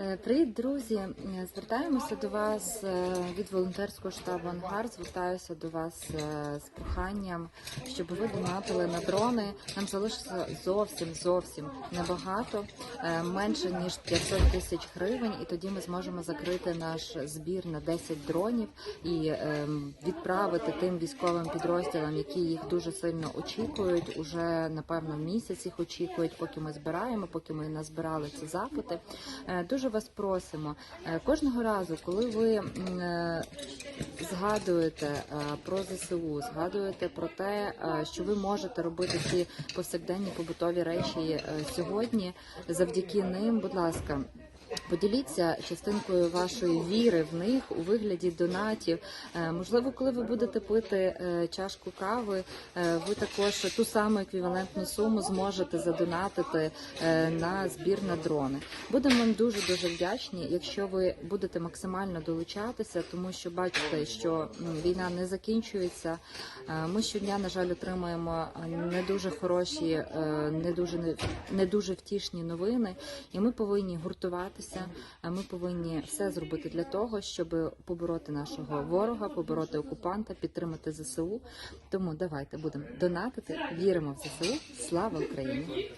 Е, Привіт, друзі! Е, Звертаємося до вас е, від волонтерського штабу Ангар. Звертаюся до вас з проханням, щоб ви донатили на дрони. Нам залишиться зовсім зовсім небагато, менше ніж 500 тисяч гривень, і тоді ми зможемо закрити наш збір на 10 дронів і ем, відправити тим військовим підрозділам, які їх дуже сильно очікують. Уже напевно місяць їх очікують, поки ми збираємо, поки ми назбирали ці запити. Е, Дуже вас просимо е, кожного разу, коли ви е, згадуєте е, про ЗСУ, згадуєте про те, що ви можете робити ці повсякденні побутові речі сьогодні. Завдяки ним, будь ласка. Поділіться частинкою вашої віри в них у вигляді донатів. Е, Можливо, коли ви будете пити е, чашку кави, е, ви також ту саму еквівалентну суму зможете задонатити на збір на дрони. Будемо вам дуже дуже вдячні, якщо ви будете максимально долучатися, тому що бачите, що війна не закінчується. Ми щодня, на жаль, отримуємо не дуже хороші, не дуже не дуже втішні новини, і ми повинні гуртуватися. Е, Ми повинні все зробити для того, щоб побороти нашого ворога, побороти окупанта, підтримати ЗСУ. Тому давайте будемо донатити, віримо в ЗСУ. Слава Україні!